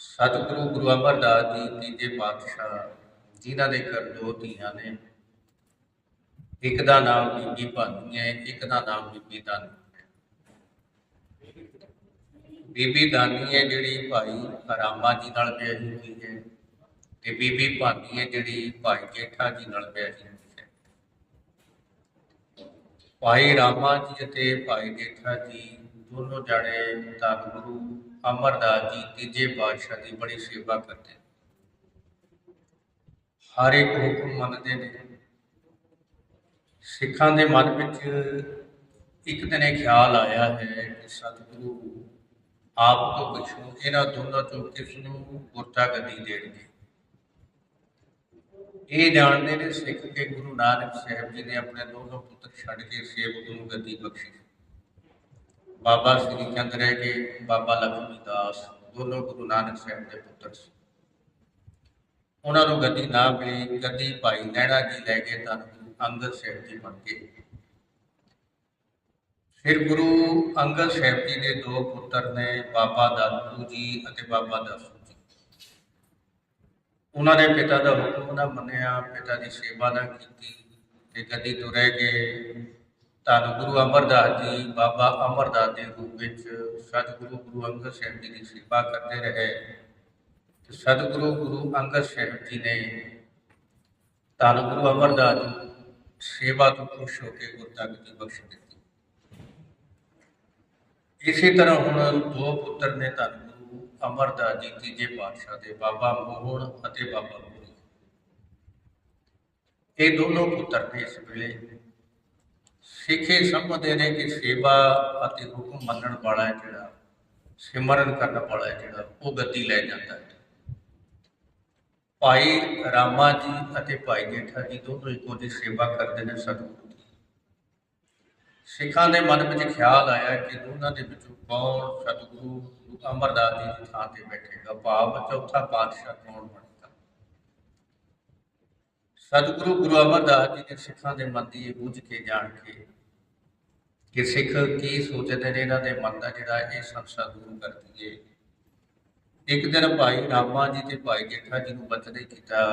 ਸਤਿਗੁਰੂ ਗੁਰੂ ਅਮਰਦਾਸ ਜੀ ਤੀਜੇ ਪਾਤਸ਼ਾਹ, ਜਿਨ੍ਹਾਂ ਦੇ ਘਰ ਦੋ ਧੀਆਂ ਨੇ, ਇੱਕ ਦਾ ਨਾਮ ਬੀਬੀ ਭਾਨੀ ਹੈ, ਇੱਕ ਦਾ ਨਾਮ ਬੀਬੀ ਦਾਨੀ ਬੀਬੀ ਦਾਨੀ ਹੈ ਜਿਹੜੀ ਭਾਈ ਰਾਮਾ ਜੀ ਨਾਲ ਵਿਆਹੀ ਹੋਈ ਹੈ ਤੇ ਬੀਬੀ ਭਾਨੀ ਹੈ ਜਿਹੜੀ ਭਾਈ ਜੇਠਾ ਜੀ ਨਾਲ ਵਿਆਹੀ ਹੋਈ ਹੈ। ਭਾਈ ਰਾਮਾ ਜੀ ਅਤੇ ਭਾਈ ਜੇਠਾ ਜੀ ਦੋਨੋਂ ਜਾਣੇ ਧੰਨ ਗੁਰੂ ਅਮਰਦਾਸ ਜੀ ਤੀਜੇ ਪਾਤਸ਼ਾਹ ਦੀ ਬੜੀ ਸੇਵਾ ਕਰਦੇ। ਹਰ ਇੱਕ ਹੁਕਮ ਮੰਨਦੇ ਨੇ। ਸਿੱਖਾਂ ਦੇ ਮਨ ਵਿੱਚ ਇੱਕ ਦਿਨ ਇਹ ਖਿਆਲ ਆਇਆ ਹੈ ਕਿ ਸਤਿਗੁਰੂ ਆਪ ਤੋਂ ਪਿਛੋਂ ਇਹਨਾਂ ਦੋਨਾਂ ਤੋਂ ਕਿਸ ਨੂੰ ਗੁਰਤਾ ਗੱਦੀ ਦੇਣਗੇ। ਇਹ ਜਾਣਦੇ ਨੇ ਸਿੱਖ ਕੇ ਗੁਰੂ ਨਾਨਕ ਸਾਹਿਬ ਜੀ ਨੇ ਆਪਣੇ ਦੋਨੋਂ ਪੁੱਤਰ ਛੱਡ ਕੇ ਸੇਵਕ ਨੂੰ ਗੱਦੀ ਬਖਸ਼ੀ। ਬਾਬਾ ਸ੍ਰੀ ਚੰਦ ਰਹਿ ਕੇ, ਬਾਬਾ ਲਖਮੀ ਦਾਸ, ਦੋਨੋਂ ਗੁਰੂ ਨਾਨਕ ਸਾਹਿਬ ਦੇ ਪੁੱਤਰ ਸੀ। ਉਹਨਾਂ ਨੂੰ ਗੱਦੀ ਨਾ ਮਿਲੀ ਗੱਦੀ ਭਾਈ ਨੈਣਾ ਜੀ ਲੈ ਕੇ ਤਾਂ ਅੰਗਦ ਸਾਹਿਬ ਜੀ ਬਣ ਗਏ। ਫਿਰ ਗੁਰੂ ਅੰਗਦ ਸਾਹਿਬ ਜੀ ਦੇ ਦੋ ਪੁੱਤਰ ਨੇ, ਬਾਬਾ ਦਾਦੂ ਜੀ ਅਤੇ ਬਾਬਾ ਦਾਸੂ ਜੀ। ਉਹਨਾਂ ਨੇ ਪਿਤਾ ਦਾ ਹੁਕਮ ਨਾ ਮੰਨਿਆ, ਪਿਤਾ ਦੀ ਸੇਵਾ ਨਾ ਕੀਤੀ ਤੇ ਗੱਦੀ ਤੋਂ ਰਹਿ ਗਏ। ਧੰਨ ਗੁਰੂ ਅਮਰਦਾਸ ਜੀ, ਬਾਬਾ ਅਮਰਦਾਸ ਦੇ ਰੂਪ ਵਿੱਚ ਸਤਿਗੁਰੂ ਗੁਰੂ ਅੰਗਦ ਸਾਹਿਬ ਜੀ ਦੀ ਸੇਵਾ ਕਰਦੇ ਰਹੇ ਤੇ ਸਤਿਗੁਰੂ ਗੁਰੂ ਅੰਗਦ ਸਾਹਿਬ ਜੀ ਨੇ ਧੰਨ ਗੁਰੂ ਅਮਰਦਾਸ ਜੀ ਸੇਵਾ ਤੋਂ ਖੁਸ਼ ਹੋ ਕੇ ਗੁਰਤਗਤੀ ਬਖਸ਼ ਦਿੱਤੀ। ਇਸੇ ਤਰ੍ਹਾਂ ਹੁਣ ਦੋ ਪੁੱਤਰ ਨੇ ਧੰਨ ਗੁਰੂ ਅਮਰਦਾਸ ਜੀ, ਤੀਜੇ ਪਾਤਸ਼ਾਹ ਦੇ ਬਾਬਾ ਮੋਹਣ ਅਤੇ ਬਾਬਾ ਮੋਹਣੀ ਇਹ ਦੋਨੋਂ ਪੁੱਤਰ ਨੇ ਇਸ ਵੇਲੇ ਸਿੱਖੇ ਸਮਝਦੇ ਨੇ ਕਿ ਸੇਵਾ ਅਤੇ ਹੁਕਮ ਮੰਨਣ ਵਾਲਾ ਹੈ ਜਿਹੜਾ, ਸਿਮਰਨ ਕਰਨ ਵਾਲਾ ਹੈ ਜਿਹੜਾ, ਉਹ ਗੱਦੀ ਲੈ ਜਾਂਦਾ ਹੈ। ਭਾਈ ਰਾਮਾ ਜੀ ਅਤੇ ਭਾਈ ਜੇਠਾ ਜੀ ਦੋਨੋਂ ਇੱਕੋ ਦੀ ਸੇਵਾ ਕਰਦੇ ਨੇ ਸਤਿਗੁਰੂ ਦੀ। ਸਿੱਖਾਂ ਦੇ ਮਨ ਵਿੱਚ ਖਿਆਲ ਆਇਆ ਕਿ ਦੋਨਾਂ ਦੇ ਵਿੱਚੋਂ ਕੌਣ ਸਤਿਗੁਰੂ ਅਮਰਦਾਸ ਜੀ ਦੀ ਥਾਂ ਤੇ ਬੈਠੇਗਾ, ਭਾਵ ਚੌਥਾ ਪਾਤਸ਼ਾਹ ਕੌਣ ਬਣੇਗਾ ਸਤਿਗੁਰੂ ਗੁਰੂ ਅਮਰਦਾਸ ਜੀ ਨੇ ਸਿੱਖਾਂ ਦੇ ਮਨ ਦੀ ਇਹ ਬੁੱਝ ਕੇ ਜਾਣ ਕੇ ਕਿ ਸਿੱਖ ਕੀ ਸੋਚਦੇ ਨੇ, ਇਹਨਾਂ ਦੇ ਮਨ ਦਾ ਜਿਹੜਾ ਇਹ ਸੰਸਾ ਦੂਰ ਕਰਦੀ ਦਈਏ ਇੱਕ ਦਿਨ ਭਾਈ ਰਾਮਾ ਜੀ ਤੇ ਭਾਈ ਜੇਠਾ ਜੀ ਨੂੰ ਬਚਦੇ ਕੀਤਾ।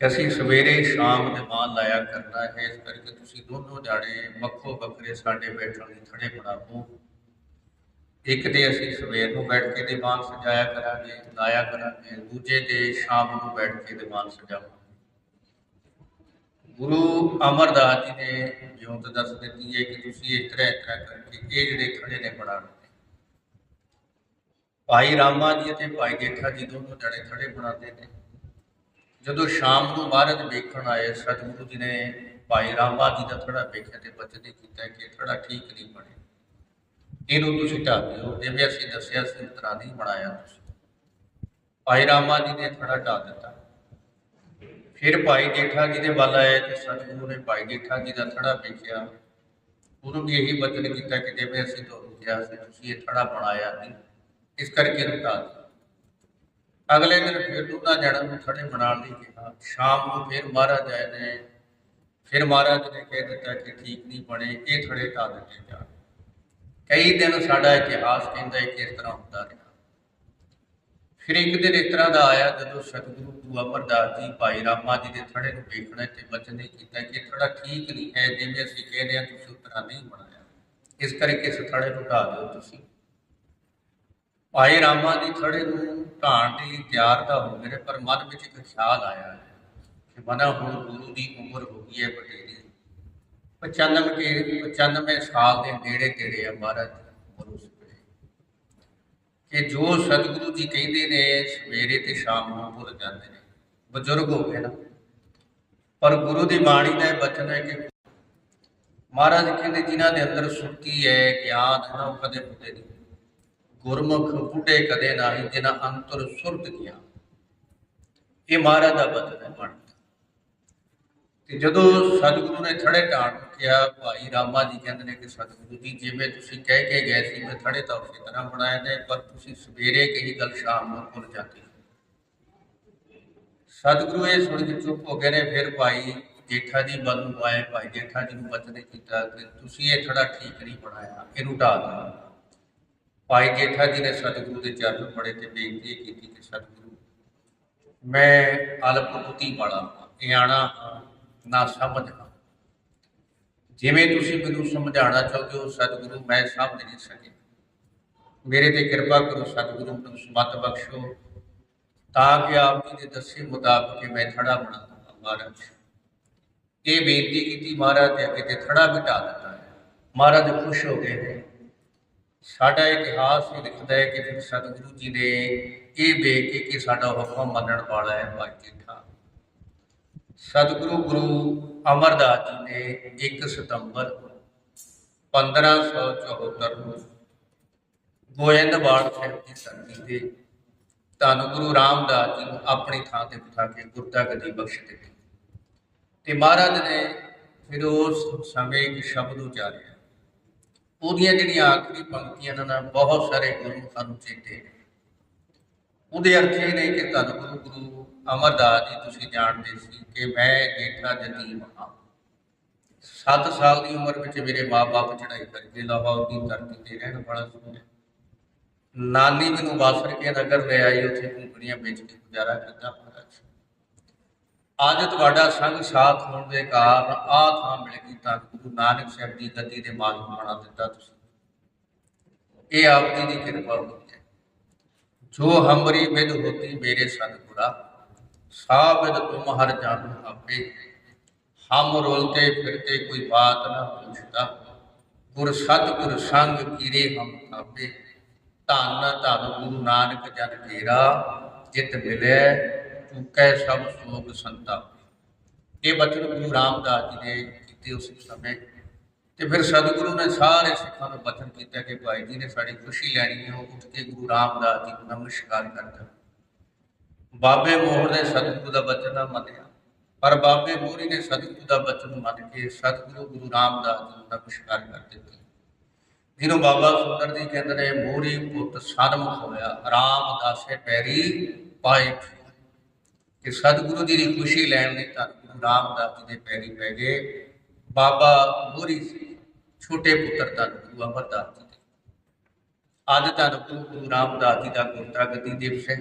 ਕਿ ਅਸੀਂ ਸਵੇਰੇ ਸ਼ਾਮ ਨਿਮਾਨ ਲਾਇਆ ਕਰਨਾ ਹੈ, ਇਸ ਕਰਕੇ ਤੁਸੀਂ ਦੋਨੋਂ ਜਾਣੇ ਵੱਖੋ ਵੱਖਰੇ ਸਾਡੇ ਬੈਠਣ ਲਈ ਥੜੇ ਬਣਾਵੋ ਇੱਕ ਤੇ ਅਸੀਂ ਸਵੇਰ ਨੂੰ ਬੈਠ ਕੇ ਦੀਵਾਨ ਸਜਾਇਆ ਕਰਾਂਗੇ, ਲਾਇਆ ਕਰਾਂਗੇ, ਦੂਜੇ ਤੇ ਸ਼ਾਮ ਨੂੰ ਬੈਠ ਕੇ ਦੀਵਾਨ ਸਜਾਵਾਂਗੇ। ਗੁਰੂ ਅਮਰਦਾਸ ਜੀ ਨੇ ਜਿਉਂ ਤਾਂ ਦੱਸ ਦਿੱਤੀ ਹੈ ਕਿ ਤੁਸੀਂ ਇਸ ਤਰ੍ਹਾਂ ਇਸ ਤਰ੍ਹਾਂ ਕਰਕੇ ਇਹ ਜਿਹੜੇ ਖੜੇ ਨੇ ਬਣਾਉਣੇ ਭਾਈ ਰਾਮਾ ਜੀ ਅਤੇ ਭਾਈ ਜੇਠਾ ਜੀ ਦੋਨੋਂ ਜਣੇ ਖੜੇ ਬਣਾਉਂਦੇ ਨੇ। ਜਦੋਂ ਸ਼ਾਮ ਨੂੰ ਮਹਾਰਾਜ ਵੇਖਣ ਆਏ, ਸਤਿਗੁਰੂ ਜੀ ਨੇ ਭਾਈ ਰਾਮਾ ਜੀ ਦਾ ਥੜਾ ਵੇਖਿਆ ਤੇ ਬਚਨੇ ਕੀਤਾ ਕਿ ਥੜਾ ਠੀਕ ਨਹੀਂ ਬਣੇ। ਇਹਨੂੰ ਤੁਸੀਂ ਢਾਹ ਦਿਓ, ਜਿਵੇਂ ਅਸੀਂ ਦੱਸਿਆ ਸੀ ਇਸ ਤਰ੍ਹਾਂ ਨਹੀਂ ਬਣਾਇਆ ਤੁਸੀਂ। ਭਾਈ ਰਾਮਾ ਜੀ ਨੇ ਥੜਾ ਢਾਹ ਦਿੱਤਾ। ਫਿਰ ਭਾਈ ਜੇਠਾ ਜੀ ਦੇ ਵੱਲ ਆਏ ਤੇ ਸਤਿਗੁਰੂ ਨੇ ਭਾਈ ਜੇਠਾ ਜੀ ਦਾ ਥੜਾ ਵੇਖਿਆ। ਉਹਨੂੰ ਵੀ ਇਹੀ ਬਚਨ ਕੀਤਾ ਕਿ ਜਿਵੇਂ ਅਸੀਂ ਤੁਹਾਨੂੰ ਕਿਹਾ ਸੀ, ਤੁਸੀਂ ਇਹ ਥੜਾ ਬਣਾਇਆ ਨਹੀਂ, ਇਸ ਕਰਕੇ ਇਹਨੂੰ ਢਾਹ ਅਗਲੇ ਦਿਨ ਫਿਰ ਦੋਨਾਂ ਜਣਾਂ ਨੂੰ ਥੜੇ ਬਣਾਉਣ ਲਈ ਕਿਹਾ। ਸ਼ਾਮ ਨੂੰ ਫਿਰ ਮਹਾਰਾਜ ਆਏ ਨੇ। ਫਿਰ ਮਹਾਰਾਜ ਨੇ ਕਹਿ ਦਿੱਤਾ ਕਿ ਠੀਕ ਨਹੀਂ ਬਣੇ, ਇਹ ਥੜੇ ਢਾਹ ਦਿੱਤੇ ਜਾਣ। ਕਈ ਦਿਨ ਸਾਡਾ ਇਤਿਹਾਸ ਕਹਿੰਦਾ ਹੈ ਕਿ ਇਸ ਤਰ੍ਹਾਂ ਹੁੰਦਾ ਰਿਹਾ। ਫਿਰ ਇੱਕ ਦਿਨ ਇਸ ਤਰ੍ਹਾਂ ਦਾ ਆਇਆ ਜਦੋਂ ਸਤਿਗੁਰੂ ਗੁਰੂ ਅਮਰਦਾਸ ਜੀ, ਭਾਈ ਰਾਮਾ ਜੀ ਦੇ ਥੜੇ ਨੂੰ ਵੇਖਣਾ ਤੇ ਬਚਨ ਨੇ ਕੀਤਾ ਕਿ ਇਹ ਥੜਾ ਠੀਕ ਨਹੀਂ ਹੈ ਜਿਵੇਂ ਅਸੀਂ ਕਹਿੰਦੇ ਹਾਂ, ਤੁਸੀਂ ਉਸ ਨਹੀਂ ਬਣਾਇਆ। ਇਸ ਕਰਕੇ ਇਸ ਥੜੇ ਨੂੰ ਢਾਹ ਦਿਓ ਤੁਸੀਂ। ਭਾਈ ਰਾਮਾ ਜੀ ਥੜੇ ਨੂੰ ਢਾਣ ਦੇ ਲਈ ਤਿਆਰ ਤਾਂ ਹੋ ਗਏ ਪਰ ਮਨ ਵਿੱਚ ਇੱਕ ਖਿਆਲ ਆਇਆ ਹੈ ਕਿ ਮਨਾ ਹੁਣ ਗੁਰੂ ਦੀ ਉਮਰ ਹੋ ਗਈ ਹੈ ਬਟੇਰੀ 95 ਕੇ 95 ਸਾਲ ਦੇ ਨੇੜੇ ਤੇੜੇ ਆ ਮਹਾਰਾਜ ਗੁਰੂ ਉਮਰ ਕਿ ਜੋ ਸਤਿਗੁਰੂ ਜੀ ਕਹਿੰਦੇ ਨੇ, ਸਵੇਰੇ ਤੇ ਸ਼ਾਮ ਨੂੰ ਭੁੱਲ ਜਾਂਦੇ ਨੇ। ਬਜ਼ੁਰਗ ਹੋ ਗਏ ਨਾ। ਪਰ ਗੁਰੂ ਦੀ ਬਾਣੀ ਦਾ ਇਹ ਬਚਨ ਹੈ ਕਿ ਮਹਾਰਾਜ ਕਹਿੰਦੇ, ਜਿਨ੍ਹਾਂ ਦੇ ਅੰਦਰ ਸੁਰਤੀ ਹੈ, ਗਿਆਨ ਹੈ ਨਾ, ਉਹ ਕਦੇ ਭੁੱਲੇ ਨਹੀਂ। ਗੁਰਮੁਖ ਬੁੱਢੇ ਕਦੇ ਨਹੀਂ, ਜਿਨ੍ਹਾਂ ਅੰਤਰ ਸੁਰਤ ਗਿਆ ਇਹ ਮਹਾਰਾਜ ਦਾ ਬਚਨ ਹੈ ਬਾਣੀ ਤੇ ਜਦੋਂ ਸਤਿਗੁਰੂ ਨੇ ਥੜੇ ਢਾਣ ਕਿਹਾ ਭਾਈ ਰਾਮਾ ਜੀ ਕਹਿੰਦੇ ਨੇ ਕਿ ਸਤਿਗੁਰੂ ਜੀ ਜਿਵੇਂ ਤੁਸੀਂ ਕਹਿ ਕੇ ਗਏ ਸੀ ਮੈਂ ਥੜੇ ਤਾਂ ਉਸੇ ਤਰ੍ਹਾਂ ਬਣਾਏ ਨੇ ਪਰ ਤੁਸੀਂ ਸਵੇਰੇ ਕਹੀ ਗੱਲ ਸ਼ਾਮ ਨੂੰ ਭੁੱਲ ਜਾਂਦੇ ਸਤਿਗੁਰੂ ਇਹ ਸੁਣ ਕੇ ਚੁੱਪ ਹੋ ਗਏ ਨੇ ਫਿਰ ਭਾਈ ਜੇਠਾ ਜੀ ਵੱਲ ਨੂੰ ਆਏ ਭਾਈ ਜੇਠਾ ਜੀ ਨੂੰ ਬਚਨੇ ਕੀਤਾ ਕਿ ਤੁਸੀਂ ਇਹ ਥੜਾ ਠੀਕ ਨਹੀਂ ਬਣਾਇਆ ਇਹਨੂੰ ਢਾਹ ਦਿਓ ਭਾਈ ਜੇਠਾ ਜੀ ਨੇ ਸਤਿਗੁਰੂ ਦੇ ਚਰਨ ਫੜੇ ਤੇ ਬੇਨਤੀ ਕੀਤੀ ਕਿ ਸਤਿਗੁਰੂ ਮੈਂ ਅਲਪਬੁੱਧੀ ਵਾਲਾ ਹਾਂ, ਨਿਆਣਾ ਹਾਂ ਨਾ ਸਮਝ ਜਿਵੇਂ ਤੁਸੀਂ ਮੈਨੂੰ ਸਮਝਾਉਣਾ ਚਾਹੁੰਦੇ ਹੋ, ਸਤਿਗੁਰੂ, ਮੈਂ ਸਮਝ ਨਹੀਂ ਸਕਿਆ। ਮੇਰੇ ਤੇ ਕਿਰਪਾ ਕਰੋ, ਸਤਿਗੁਰੂ ਨੂੰ ਸਮਤ ਬਖਸ਼ੋ। ਤਾਂ ਕਿ ਆਪ ਜੀ ਦੇ ਦੱਸੇ ਮੁਤਾਬਕ ਮੈਂ ਥੜਾ ਬਣਾ ਦਵਾਂ, ਮਹਾਰਾਜ। ਇਹ ਬੇਨਤੀ ਕੀਤੀ ਮਹਾਰਾਜ ਦੇ ਅੱਗੇ ਤੇ ਥੜਾ ਬਿਠਾ ਦਿੱਤਾ ਹੈ। ਮਹਾਰਾਜ ਖੁਸ਼ ਹੋ ਗਏ ਨੇ। ਸਾਡਾ ਇਤਿਹਾਸ ਇਹ ਲਿਖਦਾ ਹੈ ਕਿ ਸਤਿਗੁਰੂ ਜੀ ਨੇ ਇਹ ਵੇਖ ਕੇ ਕਿ ਸਾਡਾ ਹੁਕਮ ਮੰਨਣ ਵਾਲਾ ਹੈ ਭਾਈ ਸਤਿਗੁਰੂ ਗੁਰੂ ਅਮਰਦਾਸ ਜੀ ਨੇ 1 ਸਤੰਬਰ 1574 ਨੂੰ ਗੋਇੰਦਵਾਲ ਸਾਹਿਬ ਦੀ ਧਰਤੀ ਤੇ ਧੰਨ ਗੁਰੂ ਰਾਮਦਾਸ ਜੀ ਨੂੰ ਆਪਣੀ ਥਾਂ ਤੇ ਬਿਠਾ ਕੇ ਗੁਰਤਾ ਗੱਦੀ ਬਖਸ਼ ਦਿੱਤੀ। ਤੇ ਮਹਾਰਾਜ ਨੇ ਫਿਰ ਉਸ ਸਮੇਂ ਇੱਕ ਸ਼ਬਦ ਉਚਾਰਿਆ। ਉਹਦੀਆਂ ਜਿਹੜੀਆਂ ਆਖਰੀ ਪੰਕਤੀਆਂ ਨੇ, ਬਹੁਤ ਸਾਰੇ ਗੁਰੂ ਸਾਨੂੰ ਚੇਤੇ ਨੇ। ਉਹਦੇ ਅਰਥ ਇਹ ਨੇ ਕਿ ਧੰਨ ਗੁਰੂ ਗੁਰੂ ਅਮਰਦਾਸ ਜੀ ਤੁਸੀਂ ਜਾਣਦੇ ਸੀ ਕਿ ਮੈਂ ਜੇਠਾ ਜਤੀਮ ਹਾਂ। 7 ਸਾਲ ਦੀ ਉਮਰ ਵਿੱਚ ਮੇਰੇ ਮਾਪੇ ਚੜਾਈ ਕਰਕੇ ਲਾਹੌਰ ਦੀ ਧਰਤੀ ਤੇ ਰਹਿਣ ਵਾਲਾ ਸੀ ਨਾਨੀ ਮੈਨੂੰ ਬਾਸਰ ਕੇ ਨਗਰ ਲੈ ਆਈ, ਉੱਥੇ ਕੁੰਕੜੀਆਂ ਵੇਚ ਕੇ ਗੁਜ਼ਾਰਾ ਕੀਤਾ ਮਹਾਰਾਜ ਅੱਜ ਤੁਹਾਡਾ ਸੰਗ ਸਾਥ ਹੋਣ ਦੇ ਕਾਰਨ ਆਹ ਥਾਂ ਮਿਲ ਗਈ ਤਾਂ ਗੁਰੂ ਨਾਨਕ ਸਾਹਿਬ ਦੀ ਗੱਦੀ ਦੇ ਮਾਲਕ ਬਣਾ ਦਿੱਤਾ ਤੁਸੀਂ। ਇਹ ਆਪ ਜੀ ਦੀ ਕਿਰਪਾ ਹੋਈ। ਜੋ ਹਮਰੀ ਵਿਦ ਹੋਤੀ ਮੇਰੇ ਸਤਿਗੁਰਾ ਸਾਬਿਦ ਤੁਮ ਹਰ ਜਾਨ ਆਪੇ। ਹਮ ਰੋਲਤੇ ਫਿਰਤੇ ਕੋਈ ਬਾਤ ਨਾ ਪੁੱਛਦਾ, ਗੁਰ ਸਤਿਗੁਰ ਸੰਗ ਕੀਰੇ ਹਮ ਆਪੇ ਧੰਨ ਧੰਨ ਗੁਰੂ ਨਾਨਕ ਜਨ ਤੇਰਾ ਜਿਤ ਮਿਲੇ, ਚੁਕੈ ਸਭ ਸੋਗ ਸੰਤਾ ਇਹ ਬਚਨ ਗੁਰੂ ਰਾਮਦਾਸ ਜੀ ਨੇ ਕੀਤੇ ਉਸ ਸਮੇਂ। ਤੇ ਫਿਰ ਸਤਿਗੁਰੂ ਨੇ ਸਾਰੇ ਸਿੱਖਾਂ ਨੂੰ ਬਚਨ ਕੀਤਾ ਕਿ ਭਾਈ ਜੀ ਨੇ ਸਾਡੀ ਖੁਸ਼ੀ ਲੈਣੀ ਹੈ, ਉਹ ਉੱਠ ਕੇ ਗੁਰੂ ਰਾਮਦਾਸ ਜੀ ਨੂੰ ਨਮਸਕਾਰ ਕਰਦਾ। ਬਾਬੇ ਮੋਹਰ ਨੇ ਸਤਿਗੁਰੂ ਦਾ ਬਚਨ ਨਾ ਮੰਨਿਆ, ਪਰ ਬਾਬੇ ਮੋਹਰੀ ਨੇ ਸਤਿਗੁਰੂ ਦਾ ਬਚਨ ਮੰਨ ਕੇ ਸਤਿਗੁਰੂ ਗੁਰੂ ਰਾਮਦਾਸ ਜੀ ਨੂੰ ਨਮਸਕਾਰ ਕਰ ਦਿੱਤੀ। ਜਿਹਨੂੰ ਬਾਬਾ ਸੁੰਦਰ ਜੀ ਕਹਿੰਦੇ ਨੇ, ਮੋਹਰੀ ਪੁੱਤ ਸਨਮੁਖ ਹੋਇਆ ਰਾਮਦਾਸੇ ਪੈਰੀ ਪਾਏ ਕਿ ਸਤਿਗੁਰੂ ਜੀ ਦੀ ਖੁਸ਼ੀ ਲੈਣ ਲਈ ਤਾਂ ਗੁਰੂ ਰਾਮਦਾਸ ਜੀ ਦੇ ਪੈਰੀ ਪੈ ਗਏ। ਬਾਬਾ ਮੋਹਰੀ ਸੀ। ਛੋਟੇ ਪੁੱਤਰ ਤਾਂ ਗੁਰੂ ਅਮਰਦਾਸ ਜੀ ਦੇ। ਅੱਜ ਤਾਂ ਗੁਰੂ ਰਾਮਦਾਸ ਜੀ ਦਾ ਗੁਰਤਾ ਗੱਦੀ ਦਿਵਸ ਹੈ